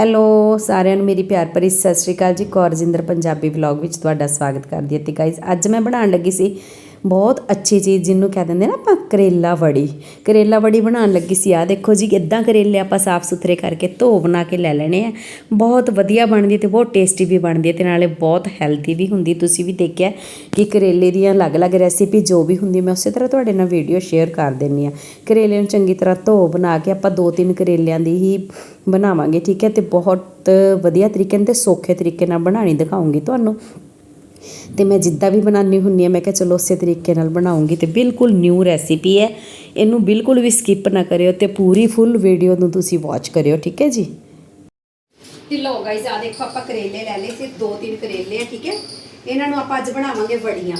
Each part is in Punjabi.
ਹੈਲੋ ਸਾਰਿਆਂ ਨੂੰ ਮੇਰੀ ਪਿਆਰ ਭਰੀ ਸਤਿ ਸ਼੍ਰੀ ਅਕਾਲ ਜੀ। ਕੌਰਜਿੰਦਰ ਪੰਜਾਬੀ ਵਲੌਗ ਵਿੱਚ ਤੁਹਾਡਾ ਸਵਾਗਤ ਕਰਦੀ ਹੈ। ਤੇ ਗਾਇਜ਼ ਅੱਜ ਮੈਂ ਬਣਾਉਣ ਲੱਗੀ ਸੀ ਬਹੁਤ ਅੱਛੀ ਚੀਜ਼ ਜਿਹਨੂੰ ਕਹਿ ਦਿੰਦੇ ਨਾ ਆਪਾਂ, ਕਰੇਲਾ ਵੜੀ। ਕਰੇਲਾ ਵੜੀ ਬਣਾਉਣ ਲੱਗੀ ਸੀ ਆ ਦੇਖੋ ਜੀ ਇਦਾਂ ਕਰੇਲੇ ਆਪਾਂ ਸਾਫ਼ ਸੁਥਰੇ ਕਰਕੇ ਧੋ ਬਣਾ ਕੇ ਲੈ ਲੈਣੇ ਆ। ਬਹੁਤ ਵਧੀਆ ਬਣਦੀ ਹੈ ਤੇ ਬਹੁਤ ਟੇਸਟੀ ਵੀ ਬਣਦੀ ਹੈ ਤੇ ਨਾਲੇ ਬਹੁਤ ਹੈਲਦੀ ਵੀ ਹੁੰਦੀ। ਤੁਸੀਂ ਵੀ ਦੇਖਿਆ ਕਿ ਕਰੇਲੇ ਦੀਆਂ ਅਲੱਗ-ਅਲੱਗ ਰੈਸਿਪੀ ਜੋ ਵੀ ਹੁੰਦੀ, ਮੈਂ ਉਸੇ ਤਰ੍ਹਾਂ ਤੁਹਾਡੇ ਨਾਲ ਵੀਡੀਓ ਸ਼ੇਅਰ ਕਰ ਦਿੰਨੀ ਆ ਕਰੇਲੇ ਨੂੰ ਚੰਗੀ ਤਰ੍ਹਾਂ ਧੋ ਬਣਾ ਕੇ ਆਪਾਂ ਦੋ ਤਿੰਨ ਕਰੇਲਿਆਂ ਦੀ ਹੀ ਬਣਾਵਾਂਗੇ, ਠੀਕ ਹੈ? ਤੇ ਬਹੁਤ ਵਧੀਆ ਤਰੀਕੇ ਨਾਲ ਤੇ ਸੌਖੇ ਤਰੀਕੇ ਨਾਲ ਬਣਾਣੀ ਦਿਖਾਉਂਗੀ ਤੁਹਾਨੂੰ। ਤੇ ਮੈਂ ਜਿੱਦਾਂ ਵੀ ਬਣਾਉਣੀ ਹੁੰਨੀ ਆ ਮੈਂ ਕਿਹਾ ਚਲੋ ਉਸੇ ਤਰੀਕੇ ਨਾਲ ਬਣਾਉਂਗੀ ਤੇ ਬਿਲਕੁਲ ਨਿਊ ਰੈਸਿਪੀ ਹੈ। ਇਹਨੂੰ ਬਿਲਕੁਲ ਵੀ ਸਕਿਪ ਨਾ ਕਰਿਓ ਤੇ ਪੂਰੀ ਫੁੱਲ ਵੀਡੀਓ ਨੂੰ ਤੁਸੀਂ ਵਾਚ ਕਰਿਓ, ਠੀਕ ਹੈ ਜੀ? ਤੇ ਲੋ ਗਾਇਸ ਆ ਦੇਖੋ ਆਪਾਂ ਕਰੇਲੇ ਲੈ ਲਏ ਸਿਰਫ ਦੋ ਤਿੰਨ ਕਰੇਲੇ ਆ, ਠੀਕ ਹੈ? ਇਹਨਾਂ ਨੂੰ ਆਪਾਂ ਅੱਜ ਬਣਾਵਾਂਗੇ ਵੜੀਆਂ।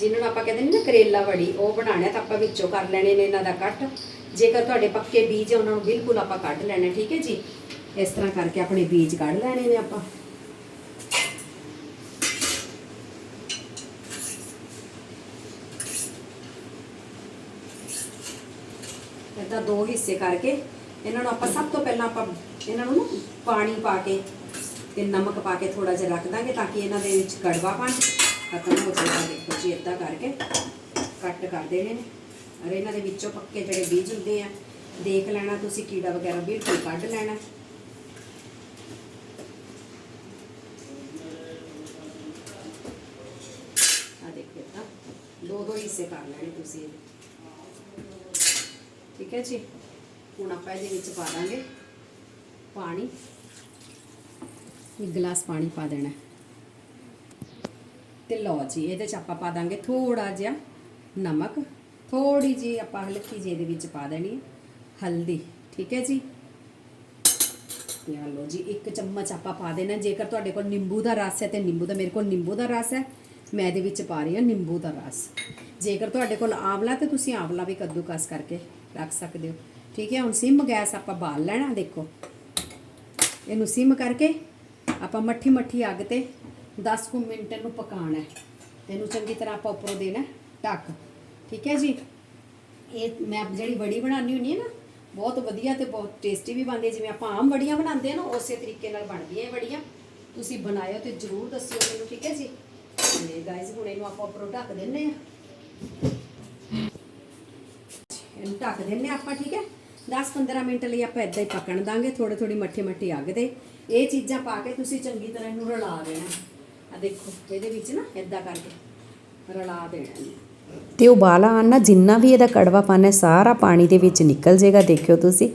ਜਿਨ੍ਹਾਂ ਨੂੰ ਆਪਾਂ ਕਹਿੰਦੇ ਨੇ ਨਾ ਕਰੇਲਾ ਵੜੀ, ਉਹ ਬਣਾਉਣਾ ਤਾਂ ਆਪਾਂ ਵਿੱਚੋਂ ਕਰ ਲੈਣੇ ਨੇ ਇਹਨਾਂ ਦਾ ਕੱਟ। ਜੇਕਰ ਤੁਹਾਡੇ ਪੱਕੇ ਬੀਜ ਆ, ਉਹਨਾਂ ਨੂੰ ਬਿਲਕੁਲ ਆਪਾਂ ਕੱਢ ਲੈਣਾ, ਠੀਕ ਹੈ ਜੀ? ਇਸ ਤਰ੍ਹਾਂ ਕਰਕੇ ਆਪਣੇ ਬੀਜ ਕੱਢ ਲੈਣੇ ਨੇ ਆਪਾਂ। ਇਹਦਾ ਦੋ ਹਿੱਸੇ ਕਰਕੇ ਇਹਨਾਂ ਨੂੰ ਆਪਾਂ ਸਭ ਤੋਂ ਪਹਿਲਾਂ ਆਪਾਂ ਇਹਨਾਂ ਨੂੰ ਨਾ ਪਾਣੀ ਪਾ ਕੇ ਤੇ ਨਮਕ ਪਾ ਕੇ ਥੋੜਾ ਜਿਹਾ ਰੱਖ ਦਾਂਗੇ ਤਾਂ ਕਿ ਇਹਨਾਂ ਦੇ ਵਿੱਚ ਕੜਵਾਪਨ ਖਤਮ ਹੋ ਜਾਏਗਾ ਦੇਖੋ ਜੀ ਇਦਾਂ ਕਰਕੇ ਕੱਟ ਕਰ ਦੇਣੇ ਨੇ। ਅਰੇ ਇਹਨਾਂ ਦੇ ਵਿੱਚੋਂ ਪੱਕੇ ਜਿਹੜੇ ਬੀਜ ਹੁੰਦੇ ਆ, ਦੇਖ ਲੈਣਾ ਤੁਸੀਂ ਕੀੜਾ ਵਗੈਰਾ ਬਿਲਕੁਲ ਕੱਢ ਲੈਣਾ। ਆ ਦੇਖੋ ਤਾਂ ਦੋ ਦੋ ਹਿੱਸੇ ਕਰ ਲੈਣੇ ਤੁਸੀਂ ਠੀਕ ਹੈ ਜੀ? ਹੁਣ ਆਪਾਂ ਇਹਦੇ ਵਿੱਚ ਪਾ ਦਾਂਗੇ ਪਾਣੀ। ਇੱਕ ਗਲਾਸ ਪਾਣੀ ਪਾ ਦੇਣਾ। ਹੈ। ਤੇ ਲਓ ਜੀ, ਇਹਦੇ ਚ ਆਪਾਂ ਪਾ ਦਾਂਗੇ ਥੋੜਾ ਜਿਹਾ ਨਮਕ। ਥੋੜੀ ਜੀ ਆਪਾਂ ਹਲਕੀ ਜਿਹੀ ਇਹਦੇ ਵਿੱਚ ਪਾ ਦੇਣੀ ਹਲਦੀ, ਠੀਕ ਹੈ ਜੀ? ਤੇ ਆ ਲਓ ਜੀ, ਇੱਕ ਚਮਚ ਆਪਾਂ ਪਾ ਦੇਣਾ। ਜੇਕਰ ਤੁਹਾਡੇ ਕੋਲ ਨਿੰਬੂ ਦਾ ਰਸ ਹੈ ਤੇ ਨਿੰਬੂ ਦਾ ਮੇਰੇ ਕੋਲ ਨਿੰਬੂ ਦਾ ਰਸ ਹੈ। ਮੈਂ ਇਹਦੇ ਵਿੱਚ ਪਾ ਰਹੀ ਹਾਂ ਨਿੰਬੂ ਦਾ ਰਸ। ਜੇਕਰ ਤੁਹਾਡੇ ਕੋਲ ਆਵਲਾ ਤੇ ਤੁਸੀਂ ਆਂਵਲਾ ਵੀ ਕੱਦੂਕਸ ਕਰਕੇ ਰੱਖ ਸਕਦੇ ਹੋ। ਠੀਕ ਹੈ, ਹੁਣ ਸਿਮ ਗੈਸ ਆਪਾਂ ਬਾਲ ਲੈਣਾ, ਦੇਖੋ। ਇਹਨੂੰ ਸਿਮ ਕਰਕੇ ਆਪਾਂ ਮੱਠੀ ਮੱਠੀ ਅੱਗ ਤੇ 10 ਕੁ ਮਿੰਟ ਇਹਨੂੰ ਪਕਾਉਣਾ ਹੈ। ਇਹਨੂੰ ਚੰਗੀ ਤਰ੍ਹਾਂ ਆਪਾਂ ਉੱਪਰੋਂ ਦੇਣਾ ਢੱਕ। ਠੀਕ ਹੈ ਜੀ? ਇਹ ਮੈਂ ਜਿਹੜੀ ਵੜੀ ਬਣਾਉਣੀ ਹੁੰਦੀ ਹੈ ਨਾ, ਬਹੁਤ ਵਧੀਆ ਤੇ ਬਹੁਤ ਟੇਸਟੀ ਵੀ ਬਣਦੀ ਹੈ। ਜਿਵੇਂ ਆਪਾਂ ਆਮ ਵੜੀਆਂ ਬਣਾਉਂਦੇ ਆ ਨਾ, ਉਸੇ ਤਰੀਕੇ ਨਾਲ ਬਣਦੀਆਂ ਇਹ ਵੜੀਆਂ। ਤੁਸੀਂ ਬਣਾਇਓ ਤੇ ਜਰੂਰ ਦੱਸਿਓ ਮੈਨੂੰ, ਠੀਕ ਹੈ ਜੀ? ਤੇ ਗਾਇਜ਼ ਹੁਣ ਇਹਨੂੰ ਆਪਾਂ ਉੱਪਰੋਂ ਢੱਕ ਦਿੰਨੇ ਆ ਢੱਕ ਦਿੰਨੇ ਆ ਆਪਾਂ ਠੀਕ ਹੈ? 10-15 ਮਿੰਟ ਲਈ ਆਪਾਂ ਇਦਾਂ ਹੀ ਪਕਣ ਦਾਂਗੇ ਥੋੜੇ ਥੋੜੀ ਮੱਠੀ ਮੱਠੀ ਅੱਗ ਤੇ। ਇਹ ਚੀਜ਼ਾਂ ਪਾ ਕੇ ਤੁਸੀਂ ਚੰਗੀ ਤਰ੍ਹਾਂ ਇਹਨੂੰ ਰਲਾ ਦੇਣਾ। ਆ ਦੇਖੋ ਇਹਦੇ ਵਿੱਚ ਨਾ ਇਦਾਂ ਕਰਕੇ ਰਲਾ ਦੇਣਾ ਤੇ ਉਬਾਲਾ ਨਾਲ ਜਿੰਨਾ ਵੀ ਇਹਦਾ ਕੜਵਾਪਨ ਹੈ ਸਾਰਾ ਪਾਣੀ ਦੇ ਵਿੱਚ ਨਿਕਲ ਜਾਏਗਾ ਦੇਖਿਓ ਤੁਸੀਂ।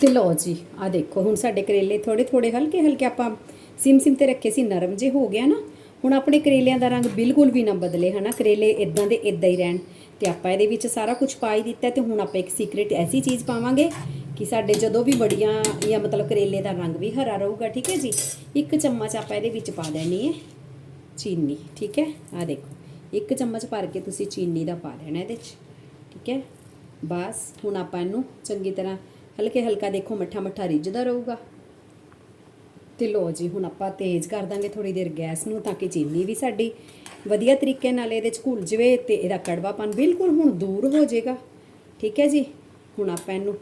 ਤੇ ਲਓ ਜੀ ਆ ਦੇਖੋ ਹੁਣ ਸਾਡੇ ਕਰੇਲੇ ਥੋੜੇ ਥੋੜੇ ਹਲਕੇ ਹਲਕੇ ਆਪਾਂ ਸਿਮ ਸਿਮ ਤੇ ਰੱਖੇ ਸੀ ਨਰਮ ਜੇ ਹੋ ਗਿਆ ਨਾ। ਹੁਣ ਆਪਣੇ ਕਰੇਲਿਆਂ ਦਾ ਰੰਗ ਬਿਲਕੁਲ ਵੀ ਨਾ ਬਦਲੇ ਹਨਾ? ਕਰੇਲੇ ਇਦਾਂ ਦੇ ਇਦਾਂ ਹੀ ਰਹਿਣ। ਤੇ ਆਪਾਂ ਇਹਦੇ ਵਿੱਚ ਸਾਰਾ ਕੁਝ ਪਾ ਹੀ ਦਿੱਤਾ ਤੇ ਹੁਣ ਆਪਾਂ ਇੱਕ ਸੀਕ੍ਰੀਟ ਐਸੀ ਚੀਜ਼ ਪਾਵਾਂਗੇ ਕਿ ਸਾਡੇ ਜਦੋਂ ਵੀ ਬੜੀਆਂ ਜਾਂ ਮਤਲਬ ਕਰੇਲੇ ਦਾ ਰੰਗ ਵੀ ਹਰਾ ਰਹੂਗਾ, ਠੀਕ ਹੈ ਜੀ? ਇੱਕ ਚਮਚ ਆਪਾਂ ਇਹਦੇ ਵਿੱਚ ਪਾ ਦੇਣੀ ਹੈ ਚੀਨੀ, ਠੀਕ ਹੈ? ਆ ਦੇਖੋ, ਇੱਕ ਚਮਚ ਭਰ ਕੇ ਤੁਸੀਂ ਚੀਨੀ ਦਾ ਪਾ ਦੇਣਾ ਇਹਦੇ 'ਚ, ਠੀਕ ਹੈ? ਬਸ, ਹੁਣ ਆਪਾਂ ਇਹਨੂੰ ਚੰਗੀ ਤਰ੍ਹਾਂ ਹਲਕੇ ਹਲਕਾ ਦੇਖੋ ਮੱਠਾ ਮੱਠਾ ਰਿੱਝਦਾ ਰਹੂਗਾ। ਤੇ ਲੋ ਜੀ, ਹੁਣ ਆਪਾਂ ਤੇਜ਼ ਕਰ ਦਾਂਗੇ ਥੋੜੀ ਦੇਰ ਗੈਸ ਨੂੰ ਤਾਂ ਕਿ ਚੀਨੀ ਵੀ ਸਾਡੀ ਵਧੀਆ ਤਰੀਕੇ ਨਾਲ ਇਹਦੇ 'ਚ ਘੁਲ ਜਵੇ ਤੇ ਇਹਦਾ ਕੜਵਾਪਨ ਬਿਲਕੁਲ ਹੁਣ ਦੂਰ ਹੋ ਜਾਏਗਾ ਠੀਕ ਹੈ ਜੀ? ਹੁਣ ਆਪਾਂ ਇਹਨੂੰ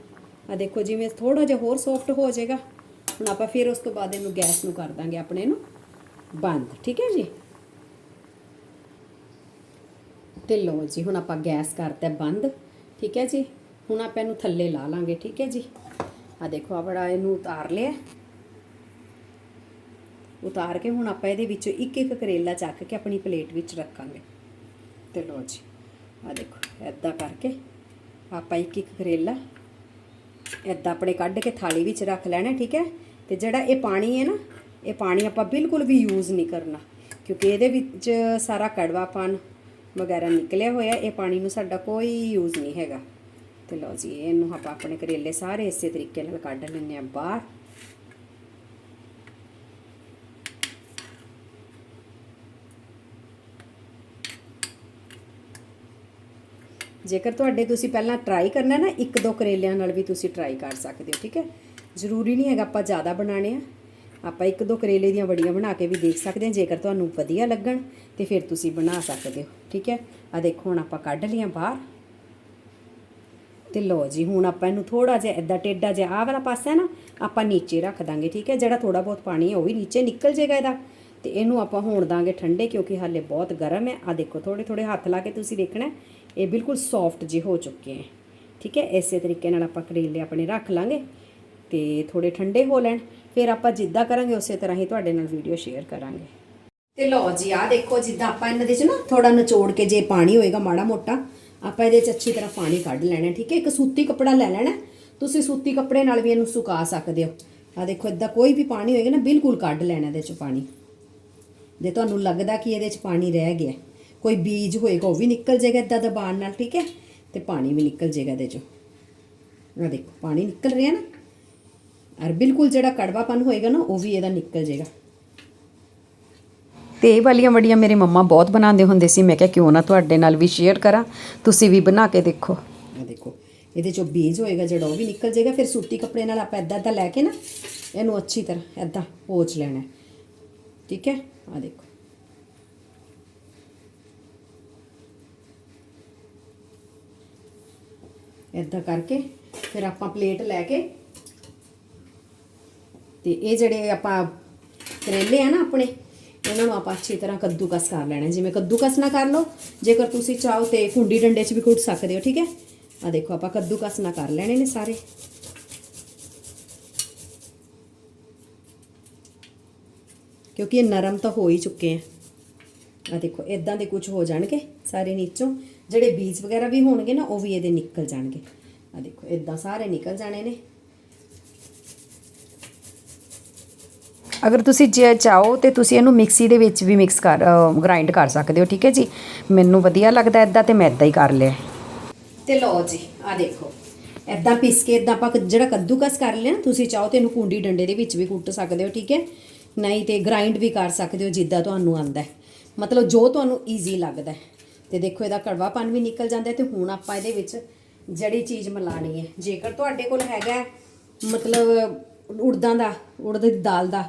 ਆ ਦੇਖੋ ਜਿਵੇਂ ਥੋੜਾ ਜਿਹਾ ਹੋਰ ਸੌਫਟ ਹੋ ਜਾਏਗਾ ਹੁਣ ਆਪਾਂ ਫਿਰ ਉਸ ਤੋਂ ਬਾਅਦ ਇਹਨੂੰ ਗੈਸ ਨੂੰ ਕਰ ਦਾਂਗੇ ਆਪਣੇ ਨੂੰ ਬੰਦ। ਠੀਕ ਹੈ ਜੀ? ਤੇ ਲਓ ਜੀ, ਹੁਣ ਆਪਾਂ ਗੈਸ ਕਰਤਾ ਬੰਦ। ਠੀਕ ਹੈ ਜੀ? ਹੁਣ ਆਪਾਂ ਇਹਨੂੰ ਥੱਲੇ ਲਾ ਲਾਂਗੇ। ਠੀਕ ਹੈ ਜੀ? ਆ ਦੇਖੋ ਆ ਬੜਾ ਇਹਨੂੰ ਉਤਾਰ ਲਿਆ। ਉਤਾਰ ਕੇ ਹੁਣ ਆਪਾਂ ਇਹਦੇ ਵਿੱਚੋਂ ਇੱਕ ਇੱਕ ਕਰੇਲਾ ਚੱਕ ਕੇ ਆਪਣੀ ਪਲੇਟ ਵਿੱਚ ਰੱਖਾਂਗੇ। ਤੇ ਲਓ ਜੀ ਆ ਦੇਖੋ ਐਦਾਂ ਕਰਕੇ ਆਪਾਂ ਇੱਕ ਇੱਕ ਕਰੇਲਾ ਐਦਾਂ ਆਪਣੇ ਕੱਢ ਕੇ ਥਾਲੀ ਵਿੱਚ ਰੱਖ ਲੈਣਾ, ਠੀਕ ਹੈ? ਤੇ ਜਿਹੜਾ ਇਹ ਪਾਣੀ ਹੈ ਨਾ, ਇਹ ਪਾਣੀ ਆਪਾਂ ਬਿਲਕੁਲ ਵੀ ਯੂਜ਼ ਨਹੀਂ ਕਰਨਾ, ਕਿਉਂਕਿ ਇਹਦੇ ਵਿੱਚ ਸਾਰਾ ਕੜਵਾਪਨ ਵਗੈਰਾ ਨਿਕਲਿਆ ਹੋਇਆ, ਇਹ ਪਾਣੀ ਨੂੰ ਸਾਡਾ ਕੋਈ ਯੂਜ਼ ਨਹੀਂ ਹੈਗਾ। ਤੇ ਲਓ ਜੀ, ਇਹਨੂੰ ਆਪਾਂ ਆਪਣੇ ਕਰੇਲੇ ਸਾਰੇ ਇਸੇ ਤਰੀਕੇ ਨਾਲ ਕੱਢ ਲੈਂਦੇ ਆ ਬਾਹਰ। ਜੇਕਰ ਤੁਹਾਡੇ ਤੁਸੀਂ ਪਹਿਲਾਂ ਟਰਾਈ ਕਰਨਾ ਨਾ, ਇੱਕ ਦੋ ਕਰੇਲਿਆਂ ਨਾਲ ਵੀ ਤੁਸੀਂ ਟਰਾਈ ਕਰ ਸਕਦੇ ਹੋ, ਠੀਕ ਹੈ? ਜ਼ਰੂਰੀ ਨਹੀਂ ਹੈਗਾ ਆਪਾਂ ਜ਼ਿਆਦਾ ਬਣਾਣੇ ਆ। ਆਪਾਂ ਇੱਕ ਦੋ ਕਰੇਲੇ ਦੀਆਂ ਵੜੀਆਂ ਬਣਾ ਕੇ ਵੀ ਦੇਖ ਸਕਦੇ ਹਾਂ, ਜੇਕਰ ਤੁਹਾਨੂੰ ਵਧੀਆ ਲੱਗਣ ਤੇ ਫਿਰ ਤੁਸੀਂ ਬਣਾ ਸਕਦੇ ਹੋ, ਠੀਕ ਹੈ? ਆ ਦੇਖੋ, ਹੁਣ ਆਪਾਂ ਕੱਢ ਲੀਆਂ ਬਾਹਰ। ਤੇ ਲੋ ਜੀ, ਹੁਣ ਆਪਾਂ ਇਹਨੂੰ ਥੋੜਾ ਜਿਹਾ ਇਦਾਂ ਟੇਡਾ ਜਿਹਾ ਆਹ ਵਾਲਾ ਪਾਸਾ ਨਾ, ਆਪਾਂ ਨੀਚੇ ਰੱਖ ਦਾਂਗੇ, ਠੀਕ ਹੈ? ਜਿਹੜਾ ਥੋੜਾ ਬਹੁਤ ਪਾਣੀ ਹੈ, ਉਹ ਵੀ ਨੀਚੇ ਨਿਕਲ ਜਾਏਗਾ ਇਹਦਾ। ਤੇ ਇਹਨੂੰ ਆਪਾਂ ਹੋਣ ਦਾਂਗੇ ਠੰਡੇ ਕਿਉਂਕਿ ਹਾਲੇ ਬਹੁਤ ਗਰਮ ਹੈ। ਆ ਦੇਖੋ ਥੋੜੇ ਥੋੜੇ ਹੱਥ ਲਾ ਕੇ ਤੁਸੀਂ ਦੇਖਣਾ ਇਹ ਬਿਲਕੁਲ ਸੌਫਟ ਜਿਹੇ ਹੋ ਚੁੱਕੇ ਹੈ। ਠੀਕ ਹੈ, ਇਸੇ ਤਰੀਕੇ ਨਾਲ ਆਪਾਂ ਕਰੇਲੇ ਆਪਣੇ ਰੱਖ ਲਾਂਗੇ ਤੇ ਥੋੜੇ ਠੰਡੇ ਹੋ ਲੈਣ। ਫਿਰ ਆਪਾਂ ਜਿੱਦਾਂ ਕਰਾਂਗੇ, ਉਸੇ ਤਰ੍ਹਾਂ ਹੀ ਤੁਹਾਡੇ ਨਾਲ ਵੀਡੀਓ ਸ਼ੇਅਰ ਕਰਾਂਗੇ। ਤੇ ਲਓ ਜੀ ਆ ਦੇਖੋ, ਜਿੱਦਾਂ ਆਪਾਂ ਇਹਨਾਂ ਦੇ ਚ ਨਾ ਥੋੜਾ ਨਚੋੜ ਕੇ ਜੇ ਪਾਣੀ ਹੋਏਗਾ ਮਾੜਾ ਮੋਟਾ, ਆਪਾਂ ਇਹਦੇ ਚ ਅੱਛੀ ਤਰ੍ਹਾਂ ਪਾਣੀ ਕੱਢ ਲੈਣਾ ਠੀਕ ਹੈ, ਇੱਕ ਸੂਤੀ ਕੱਪੜਾ ਲੈ ਲੈਣਾ ਤੁਸੀਂ ਸੂਤੀ ਕੱਪੜੇ ਨਾਲ ਵੀ ਇਹਨੂੰ ਸੁਕਾ ਸਕਦੇ ਹੋ। ਆ ਦੇਖੋ ਇਦਾਂ ਕੋਈ ਵੀ ਪਾਣੀ ਹੋਏਗਾ ਨਾ, ਬਿਲਕੁਲ ਕੱਢ ਲੈਣਾ ਇਹਦੇ ਚ ਪਾਣੀ। ਜੇ ਤੁਹਾਨੂੰ ਲੱਗਦਾ ਕਿ ਇਹਦੇ ਚ ਪਾਣੀ ਰਹਿ ਗਿਆ ਕੋਈ ਬੀਜ ਹੋਏਗਾ ਉਹ ਵੀ ਨਿਕਲ ਜਾਏਗਾ ਇਦਾਂ ਦਬਾਉਣ ਨਾਲ ਠੀਕ ਹੈ? ਤੇ ਪਾਣੀ ਵੀ ਨਿਕਲ ਜਾਏਗਾ ਇਹਦੇ ਚੋਂ। ਆ ਦੇਖੋ ਪਾਣੀ ਨਿਕਲ ਰਿਹਾ ਨਾ? ਔਰ ਬਿਲਕੁਲ ਜਿਹੜਾ ਕੜਵਾਪਨ ਹੋਏਗਾ ਨਾ ਉਹ ਵੀ ਇਹਦਾ ਨਿਕਲ ਜਾਏਗਾ। ਤੇ ਇਹ ਵਾਲੀਆਂ ਵੜੀਆਂ ਮੇਰੇ ਮੰਮਾ ਬਹੁਤ ਬਣਾਉਂਦੇ ਹੁੰਦੇ ਸੀ। ਮੈਂ ਕਿਹਾ ਕਿਉਂ ਨਾ ਤੁਹਾਡੇ ਨਾਲ ਵੀ ਸ਼ੇਅਰ ਕਰਾਂ ਤੁਸੀਂ ਵੀ ਬਣਾ ਕੇ ਦੇਖੋ। ਆ ਦੇਖੋ ਇਹਦੇ ਚੋਂ ਬੀਜ ਹੋਏਗਾ ਜਿਹੜਾ ਉਹ ਵੀ ਨਿਕਲ ਜਾਏਗਾ। ਫਿਰ ਸੂਤੀ ਕੱਪੜੇ ਨਾਲ ਆਪਾਂ ਇਦਾਂ ਇਦਾਂ ਲੈ ਕੇ ਨਾ ਇਹਨੂੰ ਅੱਛੀ ਤਰ੍ਹਾਂ ਇਦਾਂ ਪੋਚ ਲੈਣਾ। ਠੀਕ ਹੈ? ਆ ਦੇਖੋ ਇਦਾਂ ਕਰਕੇ ਫਿਰ ਆਪਾਂ ਪਲੇਟ ਲੈ ਕੇ ਤੇ ਇਹ ਜਿਹੜੇ ਆਪਾਂ ਕਰੇਲੇ ਆ ਨਾ ਆਪਣੇ, ਇਹਨਾਂ ਨੂੰ ਆਪਾਂ ਅੱਛੀ ਤਰ੍ਹਾਂ ਕੱਦੂਕਸ ਕਰ ਲੈਣਾ ਜਿਵੇਂ ਕੱਦੂਕਸ ਨਾ ਕਰ ਲਓ, ਜੇਕਰ ਤੁਸੀਂ ਚਾਹੋ ਤੇ ਕੁੰਡੀ ਡੰਡੇ 'ਚ ਵੀ ਕੁੱਟ ਸਕਦੇ ਹੋ, ਠੀਕ ਹੈ? ਆ ਦੇਖੋ ਆਪਾਂ ਕੱਦੂਕਸ ਨਾ ਕਰ ਲੈਣੇ ਨੇ ਸਾਰੇ। ਕਿਉਂਕਿ ਇਹ ਨਰਮ ਤਾਂ ਹੋ ਹੀ ਚੁੱਕੇ ਆ। ਆ ਦੇਖੋ ਇਦਾਂ ਦੇ ਕੁਝ ਹੋ ਜਾਣਗੇ ਸਾਰੇ ਨੀਚੋਂ। ਜਿਹੜੇ ਬੀਜ ਵਗੈਰਾ ਵੀ ਹੋਣਗੇ ਨਾ ਉਹ ਵੀ ਇਹਦੇ ਨਿਕਲ ਜਾਣਗੇ। ਆ ਦੇਖੋ ਇਦਾਂ ਸਾਰੇ ਨਿਕਲ ਜਾਣੇ ਨੇ। ਅਗਰ ਤੁਸੀਂ ਜੇ ਚਾਹੋ ਤੇ ਤੁਸੀਂ ਇਹਨੂੰ ਮਿਕਸੀ ਦੇ ਵਿੱਚ ਵੀ ਮਿਕਸ ਕਰ ਗ੍ਰਾਈਂਡ ਕਰ ਸਕਦੇ ਹੋ ਠੀਕ ਹੈ ਜੀ? ਮੈਨੂੰ ਵਧੀਆ ਲੱਗਦਾ ਇਦਾਂ ਤੇ ਮੈਂ ਇਦਾਂ ਹੀ ਕਰ ਲਿਆ। ਤੇ ਲਓ ਜੀ ਆ ਦੇਖੋ। ਐਦਾਂ ਪੀਸ ਕੇ ਐਦਾਂ ਆਪਾਂ ਜਿਹੜਾ ਕੱਦੂਕਸ ਕਰ ਲਿਆ ਤੁਸੀਂ ਚਾਹੋ ਤੇ ਇਹਨੂੰ ਕੁੰਡੀ ਡੰਡੇ ਦੇ ਵਿੱਚ ਵੀ ਕੁੱਟ ਸਕਦੇ ਹੋ ਠੀਕ ਹੈ? ਨਹੀਂ ਤੇ ਗ੍ਰਾਈਂਡ ਵੀ ਕਰ ਸਕਦੇ ਹੋ ਜਿੱਦਾਂ ਤੁਹਾਨੂੰ ਆਂਦਾ ਹੈ। ਮਤਲਬ ਜੋ ਤੁਹਾਨੂੰ ਈਜ਼ੀ ਲੱਗਦਾ ਹੈ। ਤੇ ਦੇਖੋ ਇਹਦਾ ਕੜਵਾਪਨ ਵੀ ਨਿਕਲ ਜਾਂਦਾ ਹੈ ਤੇ ਹੁਣ ਆਪਾਂ ਇਹਦੇ ਵਿੱਚ ਜਿਹੜੀ ਚੀਜ਼ ਮਿਲਾਣੀ ਹੈ। ਜੇਕਰ ਤੁਹਾਡੇ ਕੋਲ ਹੈਗਾ ਮਤਲਬ ਉੜਦਾਂ ਦਾ, ਉੜਦ ਦੀ ਦਾਲ ਦਾ,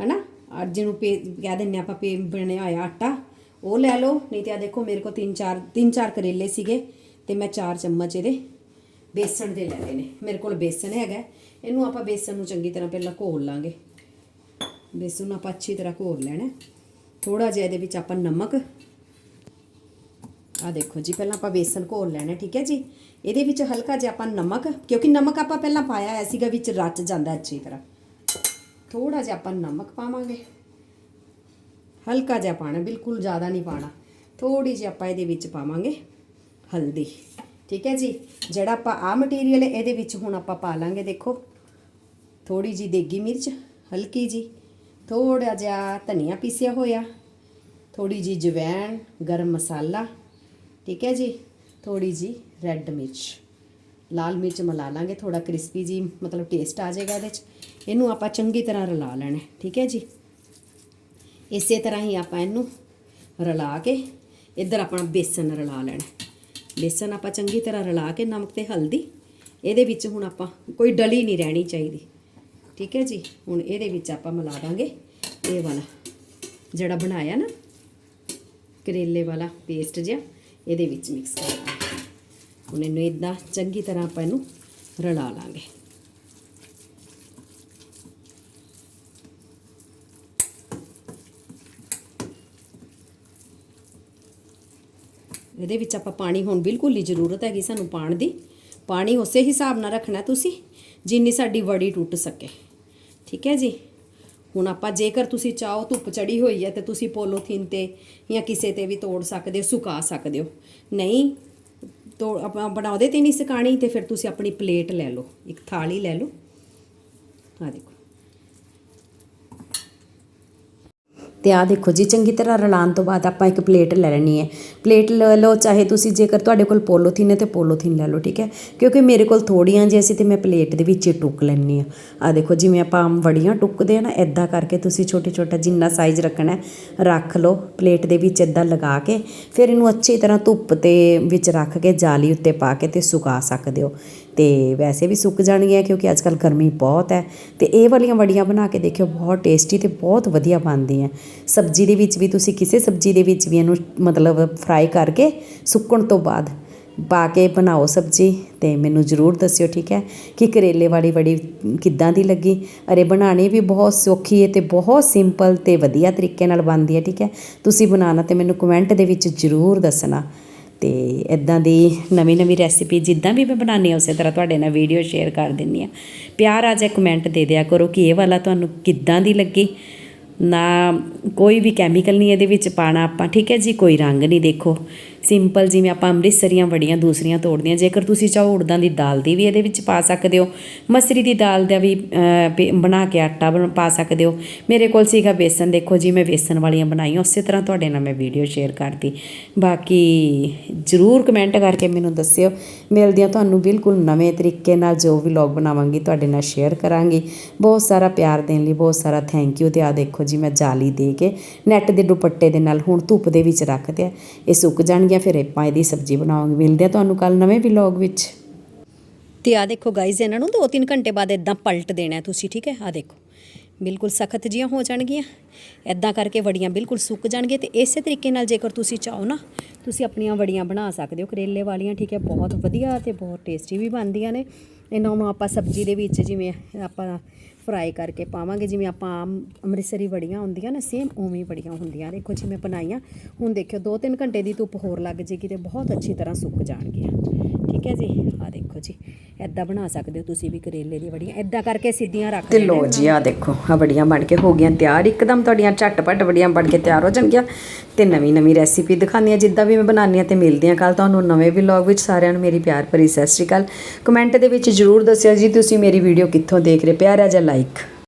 ਹੈਨਾ? ਅੱਜ ਜਿਹਨੂੰ ਪੇ, ਕਹਿ ਦਿੰਨੇ ਆਪਾਂ ਪੇ ਬਣਿਆ ਹੋਇਆ ਆਟਾ, ਉਹ ਲੈ ਲਓ। ਨਹੀਂ ਤੇ ਆ ਦੇਖੋ ਮੇਰੇ ਕੋਲ ਤਿੰਨ ਚਾਰ ਤਿੰਨ ਚਾਰ ਕਰੇਲੇ ਸੀਗੇ ਤੇ ਮੈਂ 4 ਚਮਚ ਇਹਦੇ ਬੇਸਣ ਦੇ ਲੈ ਲਏ ਨੇ। ਮੇਰੇ ਕੋਲ ਬੇਸਣ ਹੈਗਾ ਇਹਨੂੰ ਆਪਾਂ ਬੇਸਣ ਨੂੰ ਚੰਗੀ ਤਰ੍ਹਾਂ ਪਹਿਲਾਂ ਘੋਲ ਲਾਂਗੇ। ਬੇਸਨ ਨੂੰ ਆਪਾਂ ਅੱਛੀ ਤਰ੍ਹਾਂ ਘੋਲ ਲੈਣਾ ਥੋੜਾ ਜਿਹਾ ਇਹਦੇ ਵਿੱਚ ਆਪਾਂ ਨਮਕ। ਆ ਦੇਖੋ ਜੀ, ਪਹਿਲਾਂ ਆਪਾਂ ਬੇਸਨ ਘੋਲ ਲੈਣਾ ਠੀਕ ਹੈ ਜੀ? ਇਹਦੇ ਵਿੱਚ ਹਲਕਾ ਜਿਹਾ ਆਪਾਂ ਨਮਕ, ਕਿਉਂਕਿ ਨਮਕ ਆਪਾਂ ਪਹਿਲਾਂ ਪਾਇਆ ਹੋਇਆ ਸੀਗਾ, ਵਿੱਚ ਰਚ ਜਾਂਦਾ ਅੱਛੀ ਤਰ੍ਹਾਂ। ਥੋੜਾ ਜਿਹਾ ਆਪਾਂ ਨਮਕ ਪਾਵਾਂਗੇ। ਹਲਕਾ ਜਿਹਾ ਪਾਣਾ, ਬਿਲਕੁਲ ਜ਼ਿਆਦਾ ਨਹੀਂ ਪਾਣਾ। ਥੋੜੀ ਜਿਹੀ ਆਪਾਂ ਇਹਦੇ ਵਿੱਚ ਪਾਵਾਂਗੇ ਹਲਦੀ, ਠੀਕ ਹੈ ਜੀ? ਜਿਹੜਾ ਆਪਾਂ ਆ ਮਟੀਰੀਅਲ ਇਹਦੇ ਵਿੱਚ ਹੁਣ ਆਪਾਂ ਪਾ ਲਾਂਗੇ, ਦੇਖੋ। ਥੋੜੀ ਜੀ ਦੇਗੀ ਮਿਰਚ, ਹਲਕੀ ਜੀ ਥੋੜਾ ਜਿਹਾ ਧਨੀਆ ਪੀਸਿਆ ਹੋਇਆ ਥੋੜੀ ਜੀ ਜਵੈਣ, ਗਰਮ ਮਸਾਲਾ, ਠੀਕ ਹੈ ਜੀ? ਥੋੜੀ ਜੀ ਰੈੱਡ ਮਿਰਚ। ਲਾਲ ਮਿਰਚ ਮਿਲਾ ਲਾਂਗੇ ਥੋੜਾ ਕ੍ਰਿਸਪੀ ਜੀ ਮਤਲਬ ਟੇਸਟ ਆ ਜਾਏਗਾ ਇਹਦੇ 'ਚ। ਇਹਨੂੰ ਆਪਾਂ ਚੰਗੀ ਤਰ੍ਹਾਂ ਰਲਾ ਲੈਣਾ, ਠੀਕ ਹੈ ਜੀ? ਇਸੇ ਤਰ੍ਹਾਂ ਹੀ ਆਪਾਂ ਇਹਨੂੰ ਰਲਾ ਕੇ ਇੱਧਰ ਆਪਣਾ ਬੇਸਨ ਰਲਾ ਲੈਣਾ। ਬੇਸਨ ਆਪਾਂ ਚੰਗੀ ਤਰ੍ਹਾਂ ਰਲਾ ਕੇ ਨਮਕ ਤੇ ਹਲਦੀ, ਇਹਦੇ ਵਿੱਚ ਹੁਣ ਆਪਾਂ, ਕੋਈ ਡਲੀ ਨਹੀਂ ਰਹਿਣੀ ਚਾਹੀਦੀ। ਠੀਕ ਹੈ ਜੀ? ਹੁਣ ਇਹਦੇ ਵਿੱਚ ਆਪਾਂ ਮਿਲਾ ਦਾਂਗੇ ਇਹ ਵਾਲਾ, ਜਿਹੜਾ ਬਣਾਇਆ ਨਾ, ਕਰੇਲੇ ਵਾਲਾ ਪੇਸਟ ਜਿਹਾ, ਇਹਦੇ ਵਿੱਚ ਮਿਕਸ ਕਰ ਦਾਂਗੇ। ਹੁਣ ਇਹਨੂੰ ਇਦਾਂ ਚੰਗੀ ਤਰ੍ਹਾਂ ਆਪਾਂ ਇਹਨੂੰ ਰਲਾ ਲਾਂਗੇ। ਇਹਦੇ ਵਿੱਚ ਆਪਾਂ ਪਾਣੀ ਹੁਣ ਬਿਲਕੁਲ ਹੀ ਜ਼ਰੂਰਤ ਹੈਗੀ ਸਾਨੂੰ ਪਾਣ ਦੀ। ਪਾਣੀ ਉਸੇ ਹਿਸਾਬ ਨਾਲ ਰੱਖਣਾ ਤੁਸੀਂ, ਜਿੰਨੀ ਸਾਡੀ ਵੜੀ ਟੁੱਟ ਸਕੇ। ਠੀਕ ਹੈ ਜੀ? ਹੁਣ ਆਪਾਂ ਜੇਕਰ ਤੁਸੀਂ ਚਾਹੋ ਧੁੱਪ ਚੜੀ ਹੋਈ ਹੈ ਤੇ ਤੁਸੀਂ ਪੋਲੋਥੀਨ ਤੇ ਜਾਂ ਕਿਸੇ ਤੇ ਵੀ ਤੋੜ ਸਕਦੇ ਹੋ, ਸੁਕਾ ਸਕਦੇ ਹੋ। ਨਹੀਂ, ਤੋ ਆਪਾਂ ਬਣਾਉਦੇ ਤੇ ਨਹੀਂ ਸੁਕਾਣੀ ਤੇ ਫਿਰ ਤੁਸੀਂ ਆਪਣੀ ਪਲੇਟ ਲੈ ਲਓ, ਇੱਕ ਥਾਲੀ ਲੈ ਲਓ। ਆ ਦੇਖੋ। ਤੇ ਆਹ ਦੇਖੋ ਜੀ, ਚੰਗੀ ਤਰ੍ਹਾਂ ਰਲਾਉਣ ਤੋਂ ਬਾਅਦ ਆਪਾਂ ਇੱਕ ਪਲੇਟ ਲੈ ਲੈਣੀ ਹੈ। ਪਲੇਟ ਲੈ ਲਓ, ਚਾਹੇ ਤੁਸੀਂ ਜੇਕਰ ਤੁਹਾਡੇ ਕੋਲ ਪੋਲੋਥੀਨ ਹੈ ਤੇ ਪੋਲੋਥੀਨ ਲੈ ਲਓ, ਠੀਕ ਹੈ? ਕਿਉਂਕਿ ਮੇਰੇ ਕੋਲ ਥੋੜੀਆਂ ਜਿਹੀਆਂ ਸੀ ਤੇ ਮੈਂ ਪਲੇਟ ਦੇ ਵਿੱਚ ਹੀ ਟੁੱਕ ਲੈਣੀ ਆ ਆ ਦੇਖੋ, ਜਿਵੇਂ ਆਪਾਂ ਆਮ ਵੜੀਆਂ ਟੁੱਕਦੇ ਆ ਨਾ ਐਦਾਂ ਕਰਕੇ ਤੁਸੀਂ ਛੋਟੇ ਛੋਟਾ ਜਿੰਨਾ ਸਾਈਜ਼ ਰੱਖਣਾ ਰੱਖ ਲਓ। ਪਲੇਟ ਦੇ ਵਿੱਚ ਐਦਾਂ ਲਗਾ ਕੇ ਫਿਰ ਇਹਨੂੰ ਅੱਛੀ ਤਰ੍ਹਾਂ ਧੁੱਪ ਤੇ ਵਿੱਚ ਰੱਖ ਕੇ ਜਾਲੀ ਉੱਤੇ ਪਾ ਕੇ ਤੇ ਸੁਕਾ ਸਕਦੇ ਹੋ। ਤੇ ਵੈਸੇ ਵੀ ਸੁੱਕ ਜਾਣਗੀਆਂ ਕਿਉਂਕਿ ਅੱਜ ਕੱਲ ਗਰਮੀ ਬਹੁਤ ਹੈ ਤੇ ਇਹ ਵਾਲੀਆਂ ਵੜੀਆਂ ਬਣਾ ਕੇ ਦੇਖਿਓ, ਬਹੁਤ ਟੇਸਟੀ ਤੇ ਬਹੁਤ ਵਧੀਆ ਬਣਦੀਆਂ। ਸਬਜ਼ੀ ਦੇ ਵਿੱਚ ਵੀ ਤੁਸੀਂ ਕਿਸੇ ਸਬਜ਼ੀ ਦੇ ਵਿੱਚ ਵੀ ਇਹਨੂੰ ਮਤਲਬ ਫਰਾਈ ਕਰਕੇ ਸੁੱਕਣ ਤੋਂ ਬਾਅਦ ਪਾ ਕੇ ਬਣਾਓ ਸਬਜ਼ੀ ਤੇ ਮੈਨੂੰ ਜ਼ਰੂਰ ਦੱਸਿਓ, ਠੀਕ ਹੈ? ਕਿ ਕਰੇਲੇ ਵਾਲੀ ਵੜੀ ਕਿੱਦਾਂ ਦੀ ਲੱਗੀ? ਅਰੇ ਬਣਾਉਣੀ ਵੀ ਬਹੁਤ ਸੌਖੀ ਹੈ ਤੇ ਬਹੁਤ ਸਿੰਪਲ ਤੇ ਵਧੀਆ ਤਰੀਕੇ ਨਾਲ ਬਣਦੀ ਹੈ, ਠੀਕ ਹੈ? ਤੁਸੀਂ ਬਣਾਉਣਾ ਤੇ ਮੈਨੂੰ ਕਮੈਂਟ ਦੇ ਵਿੱਚ ਜ਼ਰੂਰ ਦੱਸਣਾ। ਤੇ ਇਦਾਂ ਦੀ ਨਵੀਂ ਨਵੀਂ ਰੈਸਿਪੀ ਜਿੱਦਾਂ ਵੀ ਮੈਂ ਬਣਾਉਂਦੀ ਹਾਂ, ਉਸੇ ਤਰ੍ਹਾਂ ਤੁਹਾਡੇ ਨਾਲ ਵੀਡੀਓ ਸ਼ੇਅਰ ਕਰ ਦਿੰਦੀ ਆ ਪਿਆਰ ਆ ਜਾ ਕਮੈਂਟ ਦੇ ਦਿਆ ਕਰੋ ਕਿ ਇਹ ਵਾਲਾ ਤੁਹਾਨੂੰ ਕਿੱਦਾਂ ਦੀ ਲੱਗੀ। ਨਾ ਕੋਈ ਵੀ ਕੈਮੀਕਲ ਨਹੀਂ ਇਹਦੇ ਵਿੱਚ ਪਾਣਾ ਆਪਾਂ, ਠੀਕ ਹੈ ਜੀ? ਕੋਈ ਰੰਗ ਨਹੀਂ ਦੇਖੋ। ਸਿੰਪਲ ਜਿਵੇਂ ਆਪਾਂ ਅੰਮ੍ਰਿਤਸਰੀਆਂ ਵੜੀਆਂ ਦੂਸਰੀਆਂ ਤੋੜਦੀਆਂ ਜੇਕਰ ਤੁਸੀਂ ਚਾਹੋ ਉੜਦਾਂ ਦੀ ਦਾਲ ਦੀ ਵੀ ਇਹਦੇ ਵਿੱਚ ਪਾ ਸਕਦੇ ਹੋ ਮਸਰੀ ਦੀ ਦਾਲ ਦਾ ਵੀ ਅਹ, ਬਣਾ ਕੇ ਆਟਾ ਬਣ- ਪਾ ਸਕਦੇ ਹੋ। ਮੇਰੇ ਕੋਲ ਸੀਗਾ ਬੇਸਨ ਦੇਖੋ ਜੀ ਮੈਂ ਬੇਸਨ ਵਾਲੀਆਂ ਬਣਾਈਆਂ ਉਸੇ ਤਰ੍ਹਾਂ ਤੁਹਾਡੇ ਨਾਲ ਮੈਂ ਵੀਡੀਓ ਸ਼ੇਅਰ ਕਰਤੀ ਬਾਕੀ ਜਰੂਰ ਕਮੈਂਟ ਕਰਕੇ ਮੈਨੂੰ ਦੱਸਿਓ। ਮਿਲਦੀ ਹਾਂ ਤੁਹਾਨੂੰ ਬਿਲਕੁਲ ਨਵੇਂ ਤਰੀਕੇ ਨਾਲ ਜੋ ਵੀ ਵਲੌਗ ਬਣਾਵਾਂਗੀ ਤੁਹਾਡੇ ਨਾਲ ਸ਼ੇਅਰ ਕਰਾਂਗੀ। ਬਹੁਤ ਸਾਰਾ ਪਿਆਰ ਦੇਣ ਲਈ ਬਹੁਤ ਸਾਰਾ ਥੈਂਕ ਯੂ ਤੇ ਆ ਦੇਖੋ ਜੀ ਮੈਂ ਜਾਲੀ ਦੇ ਕੇ ਨੈਟ ਦੇ ਦੁਪੱਟੇ ਦੇ ਨਾਲ ਹੁਣ ਧੁੱਪ ਦੇ ਵਿੱਚ ਰੱਖਦੇ ਆ। ਇਹ ਸੁੱਕ ਜਾਣਗੀਆਂ ਫਿਰ ਆਪਾਂ ਇਹਦੀ ਸਬਜ਼ੀ ਬਣਾਵਾਂਗੇ। ਮਿਲਦੇ ਆ ਤੁਹਾਨੂੰ ਕੱਲ ਨਵੇਂ ਵਲੌਗ ਵਿੱਚ। ਤੇ ਆ ਦੇਖੋ ਗਾਈਜ਼ ਇਹਨਾਂ ਨੂੰ 2-3 ਘੰਟੇ ਬਾਅਦ ਇਦਾਂ ਪਲਟ ਦੇਣਾ ਤੁਸੀਂ, ਠੀਕ ਹੈ? ਆ ਦੇਖੋ, ਬਿਲਕੁਲ ਸਖਤ ਜੀਆਂ ਹੋ ਜਾਣਗੀਆਂ। ਇਦਾਂ ਕਰਕੇ ਵੜੀਆਂ ਬਿਲਕੁਲ ਸੁੱਕ ਜਾਣਗੀਆਂ ਤੇ ਇਸੇ ਤਰੀਕੇ ਨਾਲ ਜੇਕਰ ਤੁਸੀਂ ਚਾਹੋ ਨਾ, ਤੁਸੀਂ ਆਪਣੀਆਂ ਵੜੀਆਂ ਬਣਾ ਸਕਦੇ ਹੋ, ਕਰੇਲੇ ਵਾਲੀਆਂ, ਠੀਕ ਹੈ? ਬਹੁਤ ਵਧੀਆ ਤੇ ਬਹੁਤ ਟੇਸਟੀ ਵੀ ਬਣਦੀਆਂ ਨੇ। ਇਹਨਾਂ ਨੂੰ ਆਪਾਂ ਸਬਜ਼ੀ ਦੇ ਵਿੱਚ ਜਿਵੇਂ ਆਪਾਂ ਫਰਾਈ ਕਰਕੇ ਪਾਵਾਂਗੇ ਜਿਵੇਂ ਆਪਾਂ ਆਮ ਅੰਮ੍ਰਿਤਸਰੀ ਵੜੀਆਂ ਹੁੰਦੀਆਂ ਨਾ ਸੇਮ ਉਵੇਂ ਹੀ ਵੜੀਆਂ ਹੁੰਦੀਆਂ ਦੇਖੋ ਜਿਵੇਂ ਬਣਾਈਆਂ। ਹੁਣ ਦੇਖਿਓ 2-3 ਘੰਟੇ ਦੀ ਧੁੱਪ ਹੋਰ ਲੱਗ ਜੇਗੀ ਤੇ ਬਹੁਤ ਅੱਛੀ ਤਰ੍ਹਾਂ ਸੁੱਕ ਜਾਣਗੀਆਂ। ਠੀਕ ਹੈ ਜੀ? ਆ ਦੇਖੋ ਜੀ ਐਦਾਂ ਬਣਾ ਸਕਦੇ ਹੋ ਤੁਸੀਂ ਵੀ ਕਰੇਲੇ ਦੀ ਵੜੀਆਂ। ਐਦਾਂ ਕਰਕੇ ਸਿੱਧੀਆਂ ਰੱਖ ਤੇ ਲੋ ਜੀ ਆ ਦੇਖੋ ਆ ਬੜੀਆਂ ਬਣ ਕੇ ਹੋ ਗਈਆਂ ਤਿਆਰ। ਇੱਕਦਮ ਤੁਹਾਡੀਆਂ ਝਟਪਟ ਬੜੀਆਂ ਬਣ ਕੇ ਤਿਆਰ ਹੋ ਜਾਣਗੀਆਂ। ਤੇ ਨਵੀਂ ਨਵੀਂ ਰੈਸਿਪੀ ਦਿਖਾਉਂਦੀ ਹਾਂ ਜਿੱਦਾਂ ਵੀ ਮੈਂ ਬਣਾਉਂਦੀ ਹਾਂ ਤੇ ਮਿਲਦੇ ਹਾਂ ਕੱਲ ਤੁਹਾਨੂੰ ਨਵੇਂ ਵਲੌਗ ਵਿੱਚ। ਸਾਰਿਆਂ ਨੂੰ ਮੇਰੀ ਪਿਆਰ ਭਰੀ ਸਤਿ ਸ਼੍ਰੀ ਅਕਾਲ। ਕਮੈਂਟ ਦੇ ਵਿੱਚ ਜਰੂਰ ਦੱਸਿਓ ਜੀ ਤੁਸੀਂ ਮੇਰੀ ਵੀਡੀਓ ਕਿੱਥੋਂ ਦੇਖ ਰਹੇ ਪਿਆਰਾ ਜਿਹਾ ਲਾਈਕ like